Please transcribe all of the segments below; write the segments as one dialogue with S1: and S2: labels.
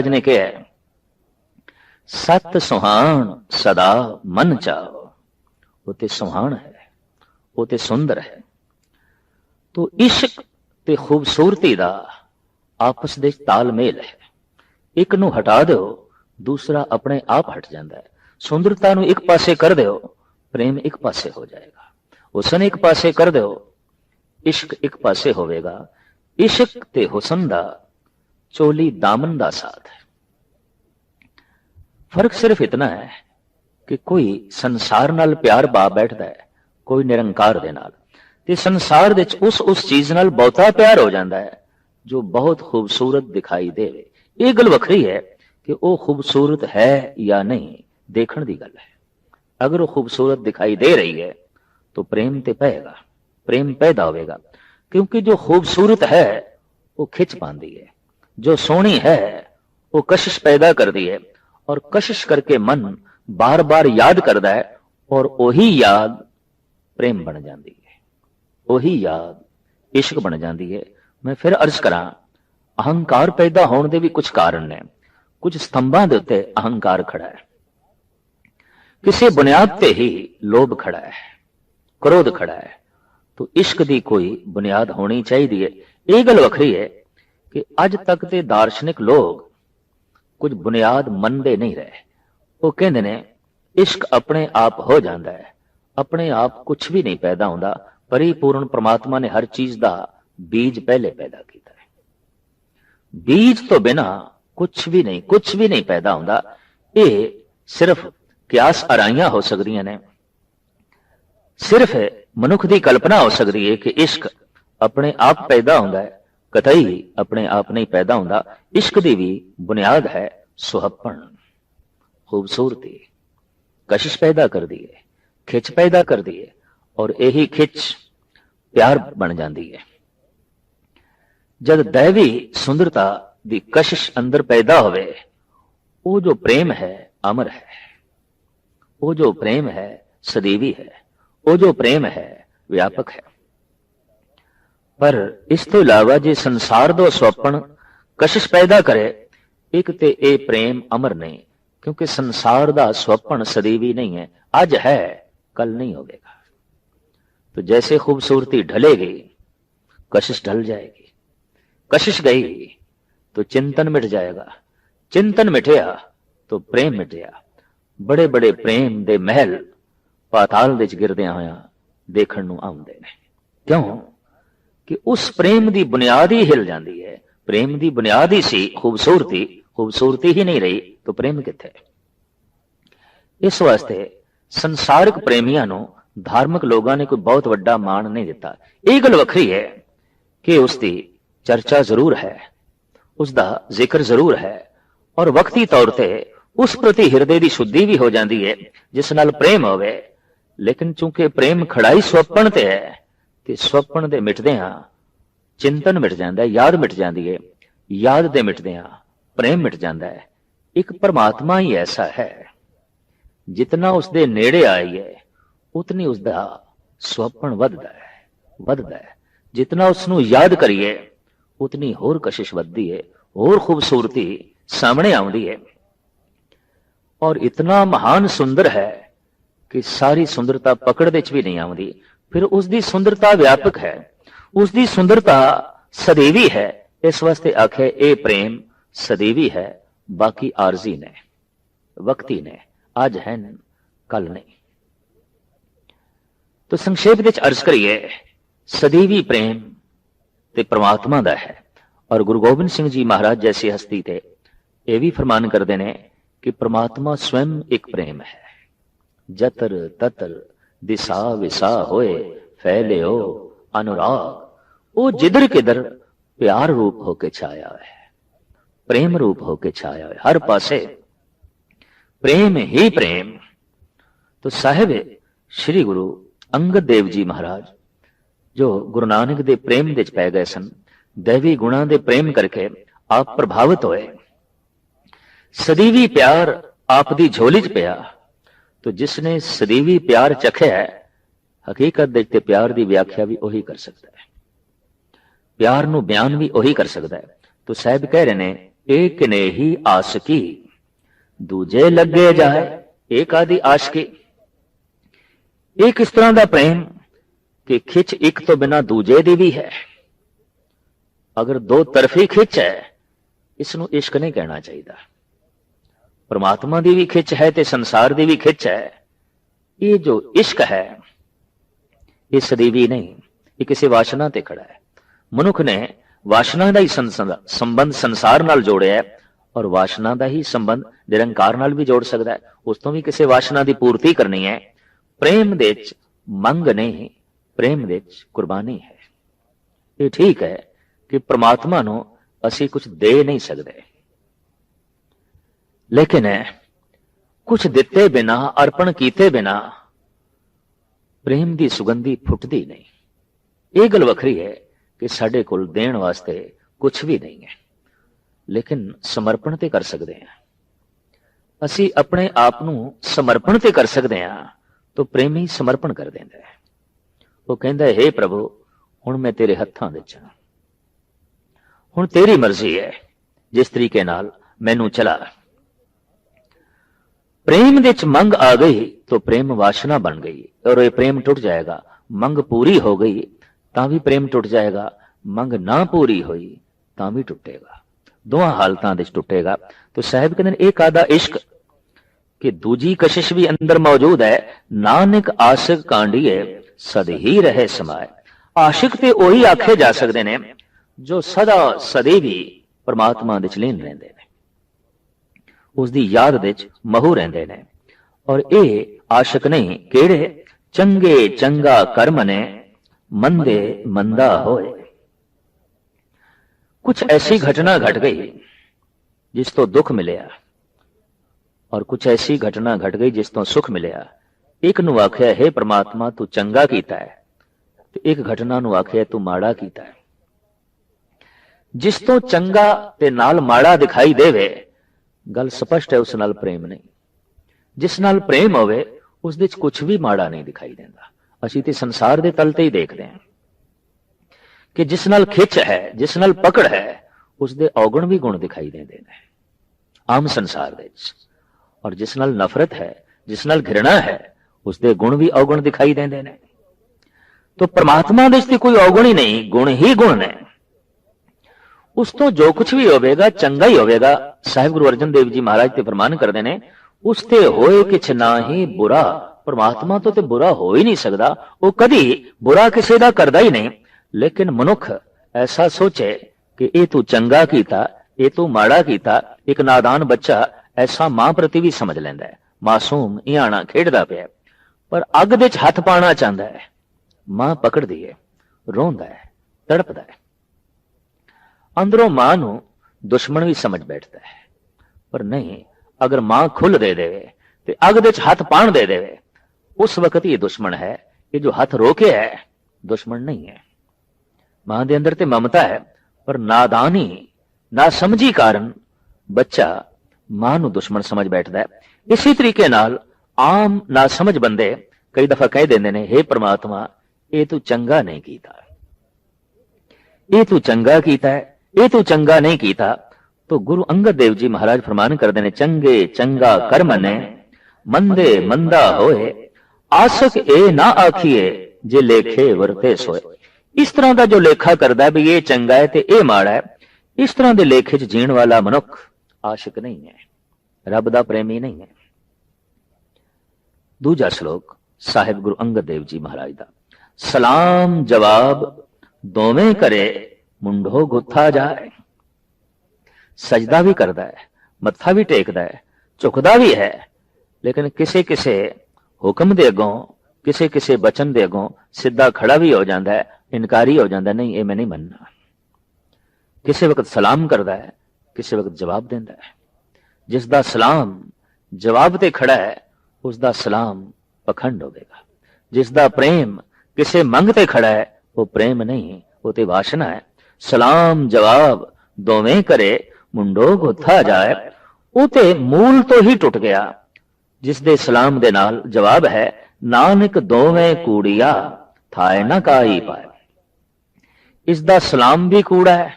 S1: ਮਹਾਰਾਜ ਨੇ ਕਿਹਾ, ਸਤ ਸੁਹਾਣ ਸਦਾ ਮਨ ਚਾਓ, ਉਹ ਤੇ ਸੁਹਾਣ ਹੈ, ਉਹ ਤੇ ਸੁੰਦਰ ਹੈ। ਤੋ ਇਸ਼ਕ ਤੇ ਖੂਬਸੂਰਤੀ ਦਾ ਆਪਸ ਦੇ ਤਾਲਮੇਲ ਹੈ। ਇੱਕ ਨੂੰ ਹਟਾ ਦਿਓ, ਦੂਸਰਾ ਆਪਣੇ ਆਪ ਹਟ ਜਾਂਦਾ ਹੈ। ਸੁੰਦਰਤਾ ਨੂੰ ਇੱਕ ਪਾਸੇ ਕਰ ਦਿਓ, ਪ੍ਰੇਮ ਇੱਕ ਪਾਸੇ ਹੋ ਜਾਏਗਾ। ਹੁਸਨ ਇੱਕ ਪਾਸੇ ਕਰ ਦਿਓ, ਇਸ਼ਕ ਇੱਕ ਪਾਸੇ ਹੋਵੇਗਾ। ਇਸ਼ਕ ਤੇ ਹੁਸਨ ਦਾ ਚੋਲੀ ਦਾਮਨ ਦਾ ਸਾਥ ਹੈ। ਫ਼ਰਕ ਸਿਰਫ ਇਤਨਾ ਹੈ ਕਿ ਕੋਈ ਸੰਸਾਰ ਨਾਲ ਪਿਆਰ ਪਾ ਬੈਠਦਾ ਹੈ, ਕੋਈ ਨਿਰੰਕਾਰ ਦੇ ਨਾਲ। ਤੇ ਸੰਸਾਰ ਵਿੱਚ ਉਸ ਉਸ ਚੀਜ਼ ਨਾਲ ਬਹੁਤਾ ਪਿਆਰ ਹੋ ਜਾਂਦਾ ਹੈ, ਜੋ ਬਹੁਤ ਖੂਬਸੂਰਤ ਦਿਖਾਈ ਦੇਵੇ। ਇਹ ਗੱਲ ਵੱਖਰੀ ਹੈ ਕਿ ਉਹ ਖੂਬਸੂਰਤ ਹੈ ਜਾਂ ਨਹੀਂ, ਦੇਖਣ ਦੀ ਗੱਲ ਹੈ। ਅਗਰ ਉਹ ਖੂਬਸੂਰਤ ਦਿਖਾਈ ਦੇ ਰਹੀ ਹੈ, ਤਾਂ ਪ੍ਰੇਮ ਤੇ ਪਏਗਾ, ਪ੍ਰੇਮ ਪੈਦਾ ਹੋਵੇਗਾ। ਕਿਉਂਕਿ ਜੋ ਖੂਬਸੂਰਤ ਹੈ, ਉਹ ਖਿੱਚ ਪਾਉਂਦੀ ਹੈ। ਜੋ ਸੋਹਣੀ ਹੈ ਉਹ ਕਸ਼ਿਸ਼ ਪੈਦਾ ਕਰਦੀ ਹੈ ਔਰ ਕਸ਼ਿਸ਼ ਕਰਕੇ ਮਨ ਬਾਰ-ਬਾਰ ਯਾਦ ਕਰਦਾ ਹੈ ਔਰ ਉਹੀ ਯਾਦ ਪ੍ਰੇਮ ਬਣ ਜਾਂਦੀ ਹੈ ਉਹੀ ਯਾਦ ਇਸ਼ਕ ਬਣ ਜਾਂਦੀ ਹੈ ਮੈਂ ਫਿਰ ਅਰਜ਼ ਕਰਾਂ ਅਹੰਕਾਰ ਪੈਦਾ ਹੋਣ ਦੇ ਵੀ ਕੁਝ ਕਾਰਨ ਨੇ ਕੁਝ ਸਤੰਭਾਂ ਦੇ ਉੱਤੇ ਅਹੰਕਾਰ ਖੜਾ ਹੈ ਕਿਸੇ ਬੁਨਿਆਦ ਤੇ ਹੀ ਲੋਭ ਖੜਾ ਹੈ ਕ੍ਰੋਧ ਖੜਾ ਹੈ ਤੋ ਇਸ਼ਕ ਦੀ ਕੋਈ ਬੁਨਿਆਦ ਹੋਣੀ ਚਾਹੀਦੀ ਹੈ ਇਹ ਗੱਲ ਵੱਖਰੀ ਹੈ ਕਿ ਅੱਜ ਤੱਕ ਦੇ ਦਾਰਸ਼ਨਿਕ ਲੋਕ ਕੁਝ ਬੁਨਿਆਦ ਮੰਨਦੇ ਨਹੀਂ ਰਹੇ। ਉਹ ਕਹਿੰਦੇ ਨੇ, ਇਸ਼ਕ ਆਪਣੇ ਆਪ ਹੋ ਜਾਂਦਾ ਹੈ। ਆਪਣੇ ਆਪ ਕੁਝ ਵੀ ਨਹੀਂ ਪੈਦਾ ਹੁੰਦਾ। ਪਰਿਪੂਰਨ ਪ੍ਰਮਾਤਮਾ ਨੇ ਹਰ ਚੀਜ਼ ਦਾ ਬੀਜ ਪਹਿਲੇ ਪੈਦਾ ਕੀਤਾ ਹੈ। ਬੀਜ ਤੋਂ ਬਿਨਾ ਕੁਝ ਵੀ ਨਹੀਂ ਕੁਝ ਵੀ ਨਹੀਂ ਪੈਦਾ ਹੁੰਦਾ। ਇਹ ਸਿਰਫ ਕਿਆਸ ਅਰਾਈਆਂ ਹੋ ਸਕਦੀਆਂ ਨੇ। ਸਿਰਫ ਮਨੁੱਖ ਦੀ ਕਲਪਨਾ ਹੋ ਸਕਦੀ ਹੈ ਕਿ ਇਸ਼ਕ ਆਪਣੇ ਆਪ ਪੈਦਾ ਹੁੰਦਾ ਹੈ। ਕਤਈ ਆਪਣੇ ਆਪ ਨਹੀਂ ਪੈਦਾ ਹੁੰਦਾ, ਇਸ਼ਕ ਦੀ ਵੀ ਬੁਨਿਆਦ ਹੈ ਸੁਹੱਪਣ। ਖੂਬਸੂਰਤੀ, ਕਸ਼ਿਸ਼ ਪੈਦਾ ਕਰਦੀ ਹੈ, ਖਿੱਚ ਪੈਦਾ ਕਰਦੀ ਹੈ, ਔਰ ਇਹੀ ਖਿੱਚ ਪਿਆਰ ਬਣ ਜਾਂਦੀ ਹੈ। ਜਦ ਦੇਵੀ ਸੁੰਦਰਤਾ ਦੀ ਕਸ਼ਿਸ਼ ਅੰਦਰ ਪੈਦਾ ਹੋਵੇ, ਉਹ ਜੋ ਪ੍ਰੇਮ ਹੈ, ਅਮਰ ਹੈ। ਉਹ ਜੋ ਪ੍ਰੇਮ ਹੈ, ਸਦੀਵੀ ਹੈ। ਉਹ ਜੋ ਪ੍ਰੇਮ ਹੈ, ਵਿਆਪਕ ਹੈ। ਪਰ ਇਸ ਤੋਂ ਇਲਾਵਾ ਜੇ ਸੰਸਾਰ ਦਾ ਸੁਪਨ ਕਸ਼ਿਸ਼ ਪੈਦਾ ਕਰੇ ਇੱਕ ਤੇ ਇਹ ਪ੍ਰੇਮ ਅਮਰ ਨਹੀਂ ਕਿਉਂਕਿ ਸੰਸਾਰ ਦਾ ਸੁਪਨ ਸਦੀਵੀ ਨਹੀਂ ਹੈ ਅੱਜ ਹੈ ਕੱਲ ਨਹੀਂ ਹੋਵੇਗਾ तो जैसे खूबसूरती ढलेगी कशिश ढल जाएगी कशिश गई तो चिंतन मिट जाएगा चिंतन मिटिया तो प्रेम मिटिया ਬੜੇ ਬੜੇ ਪ੍ਰੇਮ ਦੇ ਮਹਿਲ ਪਾਤਾਲ ਵਿੱਚ ਗਿਰਦਿਆਂ ਹੋਇਆਂ ਦੇਖਣ ਨੂੰ ਆਉਂਦੇ ਨੇ ਕਿਉਂ ਕਿ ਉਸ ਪ੍ਰੇਮ ਦੀ ਬੁਨਿਆਦ ਹੀ ਹਿਲ ਜਾਂਦੀ ਹੈ। ਪ੍ਰੇਮ ਦੀ ਬੁਨਿਆਦ ਹੀ ਸੀ ਖੂਬਸੂਰਤੀ। ਖੂਬਸੂਰਤੀ ਹੀ ਨਹੀਂ ਰਹੀ ਤਾਂ ਪ੍ਰੇਮ ਕਿੱਥੇ? ਇਸ ਵਾਸਤੇ ਸੰਸਾਰਿਕ ਪ੍ਰੇਮੀਆਂ ਨੂੰ ਧਾਰਮਿਕ ਲੋਕਾਂ ਨੇ ਕੋਈ ਬਹੁਤ ਵੱਡਾ ਮਾਣ ਨਹੀਂ ਦਿੱਤਾ। ਇਹ ਗੱਲ ਵੱਖਰੀ ਹੈ ਕਿ ਉਸ ਦੀ ਚਰਚਾ ਜ਼ਰੂਰ ਹੈ, ਉਸ ਦਾ ਜ਼ਿਕਰ ਜ਼ਰੂਰ ਹੈ ਔਰ ਵਕਤੀ ਤੌਰ ਤੇ ਉਸ ਪ੍ਰਤੀ ਹਿਰਦੇ ਦੀ ਸ਼ੁੱਧੀ ਵੀ ਹੋ ਜਾਂਦੀ ਹੈ, ਜਿਸ ਨਾਲ ਪ੍ਰੇਮ ਹੋਵੇ। ਲੇਕਿਨ ਚੂੰਕਿ ਪ੍ਰੇਮ ਖੜਾਈ ਸੁਪਨ ਤੇ ਹੈ ਤੇ ਸੁਪਨ ਦੇ ਮਿਟਦੇ ਹਾਂ। ਚਿੰਤਨ ਮਿਟ ਜਾਂਦਾ ਯਾਦ ਮਿਟ ਜਾਂਦੀ ਹੈ। ਯਾਦ ਦੇ ਮਿਟਦੇ ਆ ਪ੍ਰੇਮ ਮਿਟ ਜਾਂਦਾ ਹੈ। ਇੱਕ ਪਰਮਾਤਮਾ ਹੀ ਐਸਾ ਹੈ। ਜਿਤਨਾ ਉਸ ਦੇ ਨੇੜੇ ਆਈਏ ਉਤਨੀ ਉਸ ਦਾ ਸੁਪਨ ਵੱਧਦਾ ਹੈ ਵੱਧਦਾ ਹੈ। ਜਿਤਨਾ ਉਸ ਨੂੰ ਯਾਦ ਕਰੀਏ ਉਤਨੀ ਹੋਰ ਕਸ਼ਿਸ਼ ਵੱਧਦੀ ਹੈ, ਹੋਰ ਖੂਬਸੂਰਤੀ ਸਾਹਮਣੇ ਆਉਂਦੀ ਹੈ। ਔਰ ਇਤਨਾ ਮਹਾਨ ਸੁੰਦਰ ਹੈ ਕਿ ਸਾਰੀ ਸੁੰਦਰਤਾ ਪਕੜ ਵਿੱਚ ਵੀ ਨਹੀਂ ਆਉਂਦੀ। ਫਿਰ ਉਸ ਦੀ ਸੁੰਦਰਤਾ ਵਿਆਪਕ ਹੈ। ਉਸ ਦੀ ਸੁੰਦਰਤਾ ਸਦੀਵੀ ਹੈ। ਇਸ ਵਾਸਤੇ ਆਖੇ ਇਹ ਪ੍ਰੇਮ ਸਦੀਵੀ ਹੈ, ਬਾਕੀ ਆਰਜ਼ੀ ਨੇ, ਵਕਤੀ ਨੇ, ਅੱਜ ਹੈ ਕੱਲ ਨਹੀਂ। ਤੋ ਸੰਖੇਪ ਵਿੱਚ ਅਰਜ਼ ਕਰੀਏ, ਸਦੀਵੀ ਪ੍ਰੇਮ ਤੇ ਪ੍ਰਮਾਤਮਾ ਦਾ ਹੈ। ਔਰ ਗੁਰੂ ਗੋਬਿੰਦ ਸਿੰਘ ਜੀ ਮਹਾਰਾਜ ਜੈਸੀ ਹਸਤੀ ਤੇ ਇਹ ਵੀ ਫਰਮਾਨ ਕਰਦੇ ਨੇ ਕਿ ਪ੍ਰਮਾਤਮਾ ਸਵੈਮ ਇੱਕ ਪ੍ਰੇਮ ਹੈ। ਜਤਰ ਤਤਰ ਦਿਸਾ ਵਿਸਾ ਹੋਏ ਫੈਲਿਓ ਅਨੁਰਾਗ। ਉਹ ਜਿੱਧਰ ਕਿਧਰ ਪਿਆਰ ਰੂਪ ਹੋ ਕੇ ਛਾਇਆ ਹੈ, ਪ੍ਰੇਮ ਰੂਪ ਹੋ ਕੇ ਛਾਇਆ ਹੈ। ਹਰ ਪਾਸੇ ਪ੍ਰੇਮ ਹੀ ਪ੍ਰੇਮ। ਤੋ ਸਾਹਿਬ, ਸ੍ਰੀ ਗੁਰੂ ਅੰਗਦ ਦੇਵ ਜੀ ਮਹਾਰਾਜ, ਜੋ ਗੁਰੂ ਨਾਨਕ ਦੇ ਪ੍ਰੇਮ ਵਿੱਚ ਪੈ ਗਏ ਸਨ, ਦੇਵੀ ਗੁਣਾ ਦੇ ਪ੍ਰੇਮ ਕਰਕੇ ਆਪ ਪ੍ਰਭਾਵਿਤ ਹੋਏ। ਸਦੀਵੀ ਪਿਆਰ ਆਪ ਦੀ ਝੋਲੀ 'ਚ ਪਿਆ। ਤੋ ਜਿਸ ਨੇ ਸਦੀਵੀ ਪਿਆਰ ਚਖਿਆ ਹਕੀਕਤ ਦੇ ਤੇ ਪਿਆਰ ਦੀ ਵਿਆਖਿਆ ਵੀ ਉਹੀ ਕਰ ਸਕਦਾ ਹੈ ਪਿਆਰ ਨੂੰ ਬਿਆਨ ਵੀ ਉਹੀ ਕਰ ਸਕਦਾ ਹੈ ਤੋ ਸਾਹਿਬ ਕਹਿ ਰਹੇ ਨੇ एक ने ही आसकी ਦੂਜੇ ਲੱਗੇ ਜਾਏ ਇੱਕ ਆਦੀ ਆਸ਼ਕੀ ਇਹ ਕਿਸ ਤਰ੍ਹਾਂ ਦਾ ਪ੍ਰੇਮ ਕਿ ਖਿੱਚ ਇੱਕ ਤੋਂ ਬਿਨਾ ਦੂਜੇ ਦੀ ਵੀ ਹੈ ਅਗਰ ਦੋ ਤਰਫੀ ਖਿੱਚ ਹੈ ਇਸ ਨੂੰ ਇਸ਼ਕ ਨਹੀਂ ਕਹਿਣਾ ਚਾਹੀਦਾ ਪਰਮਾਤਮਾ ਦੀ ਵੀ ਖਿੱਚ ਹੈ ਤੇ ਸੰਸਾਰ ਦੀ ਵੀ ਖਿੱਚ ਹੈ। ਇਹ ਜੋ ਇਸ਼ਕ ਹੈ, ਇਹ ਸਦੀਵੀ ਨਹੀਂ, ਇਹ ਕਿਸੇ ਵਾਸ਼ਨਾ ਤੇ ਖੜਾ ਹੈ। ਮਨੁੱਖ ਨੇ ਵਾਸ਼ਨਾ ਦਾ ਹੀ ਸੰਬੰਧ ਸੰਸਾਰ ਨਾਲ ਜੋੜਿਆ ਹੈ ਔਰ ਵਾਸ਼ਨਾ ਦਾ ਹੀ ਸੰਬੰਧ ਨਿਰੰਕਾਰ ਨਾਲ ਵੀ ਜੋੜ ਸਕਦਾ ਹੈ। ਉਸ ਤੋਂ ਵੀ ਕਿਸੇ ਵਾਸ਼ਨਾ ਦੀ ਪੂਰਤੀ ਕਰਨੀ ਹੈ। ਪ੍ਰੇਮ ਦੇ ਵਿੱਚ ਮੰਗ ਨਹੀਂ, ਪ੍ਰੇਮ ਦੇ ਵਿੱਚ ਕੁਰਬਾਨੀ ਹੈ। ਇਹ ਠੀਕ ਹੈ ਕਿ ਪ੍ਰਮਾਤਮਾ ਨੂੰ ਅਸੀਂ ਕੁਝ ਦੇ ਨਹੀਂ ਸਕਦੇ। ਲੇਕਿਨ ਕੁਝ ਦਿੱਤੇ ਬਿਨਾ, ਅਰਪਣ ਕੀਤੇ ਬਿਨਾ ਪ੍ਰੇਮ ਦੀ ਸੁਗੰਧੀ ਫੁੱਟਦੀ ਨਹੀਂ। ਇਹ ਗੱਲ ਵੱਖਰੀ ਹੈ ਕਿ ਸਾਡੇ ਕੋਲ ਦੇਣ ਵਾਸਤੇ ਕੁਝ ਵੀ ਨਹੀਂ ਹੈ, ਲੇਕਿਨ ਸਮਰਪਣ ਤੇ ਕਰ ਸਕਦੇ ਹਾਂ। ਅਸੀਂ ਆਪਣੇ ਆਪ ਨੂੰ ਸਮਰਪਣ ਤੇ ਕਰ ਸਕਦੇ ਹਾਂ, ਤਾਂ ਪ੍ਰੇਮੀ ਸਮਰਪਣ ਕਰ ਦਿੰਦਾ ਹੈ। ਉਹ ਕਹਿੰਦਾ, ਹੈ हे ਪ੍ਰਭੂ, ਹੁਣ ਮੈਂ ਤੇਰੇ ਹੱਥਾਂ ਵਿੱਚ ਹਾਂ। ਹੁਣ ਤੇਰੀ ਮਰਜ਼ੀ ਹੈ, ਜਿਸ ਤਰੀਕੇ ਨਾਲ ਮੈਨੂੰ ਚਲਾ। प्रेम ਦੇ ਚ ਮੰਗ ਆ ਗਈ तो प्रेम वासना बन गई और ये प्रेम टूट जाएगा मंग पूरी हो गई ਤਾਂ ਵੀ ਪ੍ਰੇਮ ਟੁੱਟ ਜਾਏਗਾ ਮੰਗ ਨਾ ਪੂਰੀ ਹੋਈ ਤਾਂ ਵੀ ਟੁੱਟੇਗਾ ਦੋਹਾਂ ਹਾਲਤਾਂ ਦੇ ਟੁੱਟੇਗਾ तो ਸਾਹਿਬ ਕਹਿੰਦੇ ਨੇ ਇਹ ਕਾਦਾ ਇਸ਼ਕ ਕਿ ਦੂਜੀ ਕਸ਼ਿਸ਼ ਵੀ ਅੰਦਰ ਮੌਜੂਦ ਹੈ ਨਾਨਕ ਆਸ਼ਿਕ ਕਾਂਡੀਏ ਸਦ ਹੀ ਰਹੇ ਸਮਾਏ ਆਸ਼ਿਕ ਤੇ ਉਹੀ ਆਖੇ ਜਾ ਸਕਦੇ ਨੇ ਜੋ ਸਦਾ ਸਦੇ ਵੀ ਪਰਮਾਤਮਾ ਦੇ ਚ ਲੀਨ ਰਹਿੰਦੇ ਨੇ ਉਸ ਦੀ ਯਾਦ ਵਿੱਚ ਮਹੂ ਰਹਿੰਦੇ ਨੇ। ਔਰ ਇਹ ਆਸ਼ਕ ਨਹੀਂ, ਕਿਹੜੇ? ਚੰਗੇ ਚੰਗਾ ਕਰਮ ਨੇ, ਮੰਦੇ ਮੰਦਾ ਹੋਏ। ਕੁਝ ਐਸੀ ਘਟਨਾ ਘਟ ਗਈ ਜਿਸ ਤੋਂ ਦੁੱਖ ਮਿਲਿਆ। ਔਰ ਕੁਝ ਐਸੀ ਘਟਨਾ ਘਟ ਗਈ ਜਿਸ ਤੋਂ ਸੁਖ ਮਿਲਿਆ। ਇੱਕ ਨੂੰ ਆਖਿਆ, ਹੈ ਪ੍ਰਮਾਤਮਾ, ਤੂੰ ਚੰਗਾ ਕੀਤਾ ਹੈ। ਤੇ ਇੱਕ ਘਟਨਾ ਨੂੰ ਆਖਿਆ, ਤੂੰ ਮਾੜਾ ਕੀਤਾ ਹੈ। ਜਿਸ ਤੋਂ ਚੰਗਾ ਤੇ ਨਾਲ ਮਾੜਾ ਦਿਖਾਈ ਦੇਵੇ ਗੱਲ ਸਪਸ਼ਟ ਹੈ ਉਸ ਨਾਲ ਪ੍ਰੇਮ ਨਹੀਂ। ਜਿਸ ਨਾਲ ਪ੍ਰੇਮ ਹੋਵੇ, ਉਸ ਦੇ ਵਿੱਚ ਕੁਝ ਵੀ ਮਾੜਾ ਨਹੀਂ ਦਿਖਾਈ ਦਿੰਦਾ। ਅਸੀਂ ਤੇ ਸੰਸਾਰ ਦੇ ਤਲ ਤੇ ਹੀ ਦੇਖਦੇ ਹਾਂ। ਕਿ ਜਿਸ ਨਾਲ ਖਿੱਚ ਹੈ, ਜਿਸ ਨਾਲ ਪਕੜ ਹੈ, ਉਸ ਦੇ ਔਗਣ ਵੀ ਗੁਣ ਦਿਖਾਈ ਦਿੰਦੇ ਨੇ। ਆਮ ਸੰਸਾਰ ਦੇ ਵਿੱਚ। ਔਰ ਜਿਸ ਨਾਲ ਨਫ਼ਰਤ ਹੈ, ਜਿਸ ਨਾਲ ਘਿਰਣਾ ਹੈ, ਉਸ ਦੇ ਗੁਣ ਵੀ ਔਗਣ ਦਿਖਾਈ ਦਿੰਦੇ ਨੇ। ਤੋ ਪ੍ਰਮਾਤਮਾ ਦੇ ਵਿੱਚ ਕੋਈ ਔਗਣ ਹੀ ਨਹੀਂ, ਗੁਣ ਹੀ ਗੁਣ ਨੇ। ਉਸ ਤੋਂ ਜੋ ਕੁਝ ਵੀ ਹੋਵੇਗਾ, ਚੰਗਾ ਹੀ ਹੋਵੇਗਾ। ਸਾਹਿਬ ਗੁਰੂ ਅਰਜਨ ਦੇਵ ਜੀ ਮਹਾਰਾਜ ਤੇ ਫਰਮਾਨ ਕਰਦੇ ਨੇ, ਉਸ ਤੇ ਹੋਏ ਕਿਛ ਨਾਹੀ ਬੁਰਾ, ਪਰਮਾਤਮਾ ਤੋਂ ਤੇ ਬੁਰਾ ਹੋ ਹੀ ਨਹੀਂ ਸਕਦਾ। ਉਹ ਕਦੀ ਬੁਰਾ ਕਿਸੇ ਦਾ ਕਰਦਾ ਹੀ ਨਹੀਂ। ਲੇਕਿਨ ਮਨੁੱਖ ਐਸਾ ਸੋਚੇ ਕਿ ਇਹ ਤੂੰ ਚੰਗਾ ਕੀਤਾ, ਇਹ ਤੂੰ ਮਾੜਾ ਕੀਤਾ, ਇੱਕ ਨਾਦਾਨ ਬੱਚਾ ਐਸਾ ਮਾਂ ਪ੍ਰਤੀ ਵੀ ਸਮਝ ਲੈਂਦਾ ਹੈ। ਮਾਸੂਮ ਇਆਣਾ ਖੇਡਦਾ ਪਿਆ ਪਰ ਅੱਗ ਦੇ ਵਿੱਚ ਹੱਥ ਪਾਣਾ ਚਾਹੁੰਦਾ ਹੈ। ਮਾਂ ਪਕੜਦੀ ਹੈ, ਰੋਂਦਾ ਹੈ, ਤੜਪਦਾ ਹੈ। ਅੰਦਰੋਂ ਮਾਂ ਨੂੰ ਦੁਸ਼ਮਣ ਵੀ ਸਮਝ ਬੈਠਦਾ ਹੈ ਪਰ ਨਹੀਂ ਅਗਰ ਮਾਂ ਖੁੱਲ ਦੇ ਦੇਵੇ ਤੇ ਅਗ ਦੇ ਚ ਹੱਥ ਪਾਣ ਦੇ ਦੇਵੇ ਉਸ ਵਕਤ ਇਹ ਦੁਸ਼ਮਣ ਹੈ ਇਹ ਜੋ ਹੱਥ ਰੋਕੇ ਹੈ ਦੁਸ਼ਮਣ ਨਹੀਂ ਹੈ ਮਾਂ ਦੇ ਅੰਦਰ ਤੇ ਮਮਤਾ ਹੈ ਪਰ ਨਾਦਾਨੀ ਨਾ ਸਮਝੀ ਕਾਰਨ ਬੱਚਾ ਮਾਂ ਨੂੰ ਦੁਸ਼ਮਣ ਸਮਝ ਬੈਠਦਾ ਹੈ ਇਸੇ ਤਰੀਕੇ ਨਾਲ ਆਮ ਨਾ ਸਮਝ ਬੰਦੇ ਕਈ ਦਫਾ ਕਹਿ ਦਿੰਦੇ ਨੇ हे ਪ੍ਰਮਾਤਮਾ ਇਹ ਤੂੰ ਚੰਗਾ ਨਹੀਂ ਕੀਤਾ ਇਹ ਤੂੰ ਚੰਗਾ ਕੀਤਾ ਹੈ ਇਹ ਤੂੰ ਚੰਗਾ ਨਹੀਂ ਕੀਤਾ, ਤੋ ਗੁਰੂ ਅੰਗਦ ਦੇਵ ਜੀ ਮਹਾਰਾਜ ਫਰਮਾਨ ਕਰਦੇ ਨੇ, ਚੰਗੇ, ਚੰਗਾ ਕਰਮ ਨੇ, ਮੰਦੇ ਮੰਦਾ ਹੋਏ, ਆਸਕ ਇਹ ਨਾ ਆਖੀਏ ਜੇ ਲੇਖੇ ਵਰਤੇ ਸੋਏ। ਇਸ ਤਰ੍ਹਾਂ ਦਾ ਜੋ ਲੇਖਾ ਕਰਦਾ ਵੀ ਇਹ ਚੰਗਾ ਹੈ ਤੇ ਇਹ ਮਾੜਾ ਹੈ, ਇਸ ਤਰ੍ਹਾਂ ਦੇ ਲੇਖੇ 'ਚ ਜੀਣ ਵਾਲਾ ਮਨੁੱਖ ਆਸ਼ਿਕ ਨਹੀਂ ਹੈ, ਰੱਬ ਦਾ ਪ੍ਰੇਮੀ ਨਹੀਂ ਹੈ। ਦੂਜਾ ਸ਼ਲੋਕ, ਸਾਹਿਬ ਗੁਰੂ ਅੰਗਦ ਦੇਵ ਜੀ ਮਹਾਰਾਜ ਦਾ, ਸਲਾਮ ਜਵਾਬ ਦੋਵੇਂ ਕਰੇ ਮੁੰਡੋ ਗੁੱਥਾ ਜਾਏ। ਸਜਦਾ ਵੀ ਕਰਦਾ ਹੈ, ਮੱਥਾ ਵੀ ਟੇਕਦਾ ਹੈ, ਝੁਕਦਾ ਵੀ ਹੈ। ਲੇਕਿਨ ਕਿਸੇ ਕਿਸੇ ਹੁਕਮ ਦੇ ਅੱਗੋਂ, ਕਿਸੇ ਕਿਸੇ ਬਚਨ ਦੇ ਅੱਗੋਂ ਸਿੱਧਾ ਖੜਾ ਵੀ ਹੋ ਜਾਂਦਾ ਹੈ, ਇਨਕਾਰੀ ਹੋ ਜਾਂਦਾ ਨਹੀਂ, ਇਹ ਮੈਂ ਨਹੀਂ ਮੰਨਣਾ ਕਿਸੇ ਵਕਤ ਸਲਾਮ ਕਰਦਾ ਹੈ, ਕਿਸੇ ਵਕਤ ਜਵਾਬ ਦਿੰਦਾ ਹੈ। ਜਿਸ ਦਾ ਸਲਾਮ ਜਵਾਬ ਤੇ ਖੜਾ ਹੈ, ਉਸ ਦਾ ਸਲਾਮ ਪਖੰਡ ਹੋਵੇਗਾ। ਜਿਸ ਦਾ ਪ੍ਰੇਮ ਕਿਸੇ ਮੰਗ ਤੇ ਖੜਾ ਹੈ, ਉਹ ਪ੍ਰੇਮ ਨਹੀਂ, ਉਹ ਤੇ ਵਾਸ਼ਨਾ ਹੈ। ਸਲਾਮ ਜਵਾਬ ਦੋਵੇਂ ਕਰੇ, ਮੁੰਡੋ ਗੁੱਥਾ ਜਾਏ। ਉਹ ਤੇ ਮੂਲ ਤੋਂ ਹੀ ਟੁੱਟ ਗਿਆ ਜਿਸ ਦੇ ਸਲਾਮ ਦੇ ਨਾਲ ਜਵਾਬ ਹੈ, ਨਾਨਕ ਦੋਵੇਂ ਕੂੜੀਆ, ਥਾਏ ਨਾ ਕਾਈ ਪਾਏ। ਇਸ ਦਾ ਸਲਾਮ ਵੀ ਕੂੜਾ ਹੈ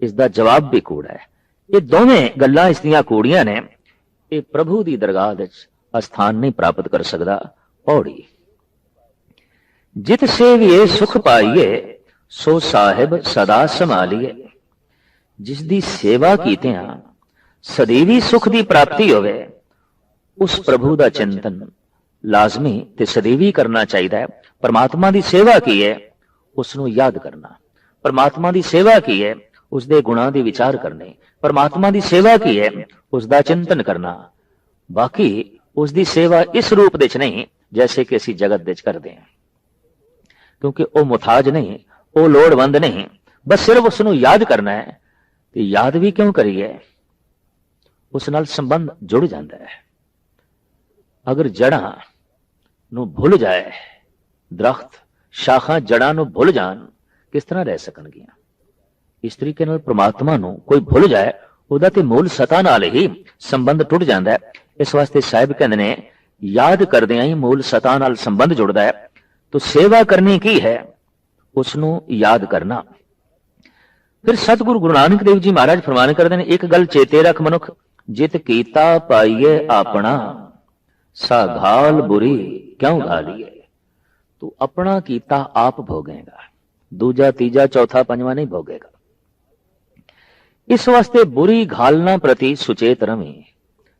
S1: ਇਸ ਦਾ ਜਵਾਬ ਵੀ ਕੂੜਾ ਹੈ। ਇਹ ਦੋਵੇਂ ਗੱਲਾਂ ਇਸ ਦੀਆਂ ਕੂੜੀਆਂ ਨੇ। ਇਹ ਪ੍ਰਭੂ ਦੀ ਦਰਗਾਹ ਵਿੱਚ ਅਸਥਾਨ ਨਹੀਂ ਪ੍ਰਾਪਤ ਕਰ ਸਕਦਾ, ਪੌੜੀ। ਜਿਤ ਇਹ ਸੁਖ ਪਾਈਏ ਸੋ ਸਾਹਿਬ ਸਦਾ ਸੰਭਾਲੀਏ। ਜਿਸ ਦੀ ਸੇਵਾ ਆ ਸਦੀਵੀ ਸੁਖ ਦੀ ਪ੍ਰਾਪਤੀ ਹੋਵੇ, ਉਸ ਪ੍ਰਭੂ ਦਾ ਚਿੰਤਨ ਲਾਜ਼ਮੀ ਤੇ ਸਦੀਵੀ ਕਰਨਾ ਚਾਹੀਦਾ ਹੈ। ਪਰਮਾਤਮਾ ਦੀ ਸੇਵਾ ਕੀ ਹੈ, ਉਸ ਨੂੰ ਯਾਦ ਕਰਨਾ। ਪਰਮਾਤਮਾ ਦੀ ਸੇਵਾ ਕੀ ਹੈ, ਉਸ ਦੇ ਗੁਣਾਂ ਦੇ ਵਿਚਾਰ ਕਰਨੇ। ਪਰਮਾਤਮਾ ਦੀ ਸੇਵਾ ਕੀ ਹੈ, ਉਸ ਦਾ ਚਿੰਤਨ ਕਰਨਾ। ਬਾਕੀ, ਉਸ ਦੀ ਸੇਵਾ ਇਸ ਰੂਪ ਵਿੱਚ ਨਹੀਂ, ਜੈਸੇ ਕਿ ਅਸੀਂ ਜਗਤ ਵਿੱਚ ਕਰਦੇ ਹਾਂ। ਕਿਉਂਕਿ ਉਹ ਮੁਤਾਜ ਨਹੀਂ ਉਹ ਲੋੜਵੰਦ ਨਹੀਂ, ਬਸ ਸਿਰਫ ਉਸ ਨੂੰ ਯਾਦ ਕਰਨਾ ਹੈ ਤੇ ਯਾਦ ਵੀ ਕਿਉਂ ਕਰੀਏ? ਉਸ ਨਾਲ ਸੰਬੰਧ ਜੁੜ ਜਾਂਦਾ ਹੈ। ਅਗਰ ਜੜਾਂ ਨੂੰ ਭੁੱਲ ਜਾਏ, ਦਰਖਤ, ਸ਼ਾਖਾਂ ਜੜਾਂ ਨੂੰ ਭੁੱਲ ਜਾਣ, ਕਿਸ ਤਰ੍ਹਾਂ ਰਹਿ ਸਕਣਗੀਆਂ? ਇਸ ਤਰੀਕੇ ਨਾਲ ਪ੍ਰਮਾਤਮਾ ਨੂੰ ਕੋਈ ਭੁੱਲ ਜਾਏ, ਉਹਦਾ ਤੇ ਮੂਲ ਸਤਾ ਨਾਲ ਹੀ ਸੰਬੰਧ ਟੁੱਟ ਜਾਂਦਾ ਹੈ। ਇਸ ਵਾਸਤੇ ਸਾਹਿਬ ਕਹਿੰਦੇ ਨੇ, ਯਾਦ ਕਰਦਿਆਂ ਹੀ ਮੂਲ ਸਤਾ ਨਾਲ ਸੰਬੰਧ ਜੁੜਦਾ ਹੈ। ਤੋ ਸੇਵਾ ਕਰਨੀ ਕੀ ਹੈ? ਉਸ ਨੂੰ ਯਾਦ ਕਰਨਾ। ਫਿਰ ਸਤਿਗੁਰੂ ਗੁਰੂ ਨਾਨਕ ਦੇਵ ਜੀ ਮਹਾਰਾਜ ਫਰਮਾਨ ਕਰਦੇ ਨੇ, ਇੱਕ ਗੱਲ ਚੇਤੇ ਰੱਖ ਮਨੁੱਖ, ਜਿਤ ਕੀਤਾ ਪਾਈਏ ਆਪਣਾ ਸਾਘਾਲ ਬੁਰੀ ਕਿਉਂ ਗਾਲੀਏ ਤੂੰ ਆਪਣਾ ਕੀਤਾ ਆਪ ਭੋਗੇਗਾ, ਦੂਜਾ, ਤੀਜਾ, ਚੌਥਾ, ਪੰਜਵਾਂ ਨਹੀਂ ਭੋਗੇਗਾ। ਇਸ ਵਾਸਤੇ ਬੁਰੀ ਘਾਲਨਾ ਪ੍ਰਤੀ ਸੁਚੇਤ ਰਵੀਂ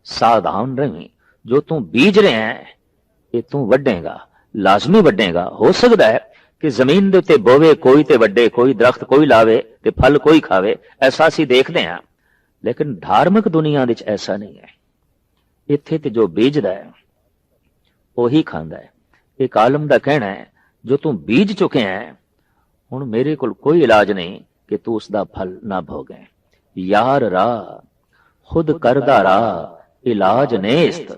S1: ਸਾਧਾਨ ਰਵੀਂ। ਜੋ ਤੂੰ ਬੀਜ ਰਿਹਾ ਹੈ, ਇਹ ਤੂੰ ਵੱਢੇਗਾ, ਲਾਜ਼ਮੀ ਵੱਢੇਗਾ, ਹੋ ਸਕਦਾ ਹੈ ਕਿ ਜ਼ਮੀਨ ਦੇ ਉੱਤੇ ਬੋਵੇ, ਕੋਈ ਤੇ ਵੱਡੇ, ਕੋਈ ਦਰਖਤ, ਕੋਈ ਲਾਵੇ ਤੇ ਫਲ ਕੋਈ ਖਾਵੇ, ਐਸਾ ਅਸੀਂ ਦੇਖਦੇ ਹਾਂ। ਲੇਕਿਨ ਧਾਰਮਿਕ ਦੁਨੀਆ ਵਿੱਚ ਐਸਾ ਨਹੀਂ ਹੈ। ਇੱਥੇ ਤੇ ਜੋ ਬੀਜਦਾ ਹੈ, ਉਹੀ ਖਾਂਦਾ ਹੈ। ਇੱਕ ਆਲਮ ਦਾ ਕਹਿਣਾ ਹੈ, ਜੋ ਤੂੰ ਬੀਜ ਚੁੱਕਿਆ ਹੈ, ਹੁਣ ਮੇਰੇ ਕੋਲ ਕੋਈ ਇਲਾਜ ਨਹੀਂ ਕਿ ਤੂੰ ਉਸ ਦਾ ਫਲ ਨਾ ਭੋਗੇ। ਯਾਰ ਰਾ, ਖੁਦ ਕਰਦਾ ਰਾ, ਇਲਾਜ ਨੇਸਤ।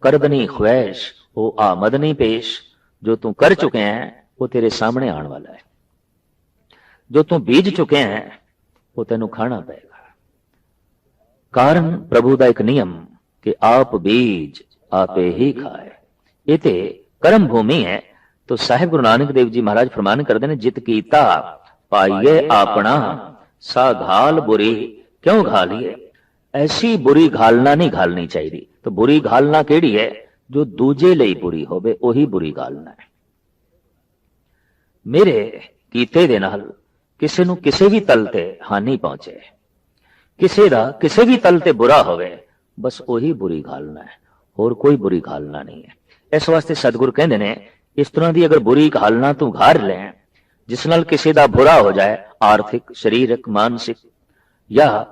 S1: ਕਰਦਨੀ ਖੁਐਸ਼, ਉਹ ਆਮਦ ਨਹੀਂ ਪੇਸ਼, ਜੋ ਤੂੰ ਕਰ ਚੁੱਕਿਆ ਹੈ ਉਹ ਤੇਰੇ ਸਾਹਮਣੇ ਆਉਣ ਵਾਲਾ ਹੈ। ਜੋ ਤੂੰ ਬੀਜ ਚੁੱਕਿਆ ਹੈ, ਉਹ ਤੈਨੂੰ ਖਾਣਾ ਪਏਗਾ। ਕਾਰਨ ਪ੍ਰਭੂ ਦਾ ਇੱਕ ਨਿਯਮ ਕਿ ਆਪ ਬੀਜ ਆਪੇ ਹੀ ਖਾਏ। ਇਹ ਤੇ ਕਰਮ ਭੂਮੀ ਹੈ, ਤੋ ਸਾਹਿਬ ਗੁਰੂ ਨਾਨਕ ਦੇਵ ਜੀ ਮਹਾਰਾਜ ਫਰਮਾਨ ਕਰਦੇ ਨੇ, ਜਿਤ ਕੀਤਾ ਪਾਈਏ ਆਪਣਾ, ਸਾ ਬੁਰੀ ਕਿਉਂ ਘਾਲੀਏ ਐਸੀ ਬੁਰੀ ਘਾਲਣਾ ਨਹੀਂ ਘਾਲਣੀ ਚਾਹੀਦੀ। ਤਾਂ ਬੁਰੀ ਘਾਲਣਾ ਕਿਹੜੀ ਹੈ? ਜੋ ਦੂਜੇ ਲਈ ਬੁਰੀ ਹੋਵੇ, ਉਹੀ ਬੁਰੀ ਘਾਲਣਾ ਹੈ। ਮੇਰੇ ਕੀਤੇ ਦੇ ਨਾਲ ਕਿਸੇ ਨੂੰ ਕਿਸੇ ਵੀ ਤਲ ਤੇ ਹਾਨੀ ਪਹੁੰਚੇ। ਕਿਸੇ ਦਾ ਕਿਸੇ ਵੀ ਤਲ ਤੇ ਬੁਰਾ ਹੋਵੇ, ਬਸ ਉਹੀ ਬੁਰੀ ਘਾਲਨਾ ਹੈ। ਹੋਰ ਕੋਈ ਬੁਰੀ ਘਾਲਨਾ ਨਹੀਂ ਹੈ। ਇਸ ਵਾਸਤੇ ਸਤਿਗੁਰ ਕਹਿੰਦੇ ਨੇ, ਇਸ ਤਰ੍ਹਾਂ ਦੀ ਅਗਰ ਬੁਰੀ ਘਾਲਨਾ ਤੂੰ ਘਾਰ ਲੈ, ਜਿਸ ਨਾਲ ਕਿਸੇ ਦਾ ਬੁਰਾ ਹੋ ਜਾਏ, ਆਰਥਿਕ, ਸਰੀਰਕ, ਮਾਨਸਿਕ ਜਾਂ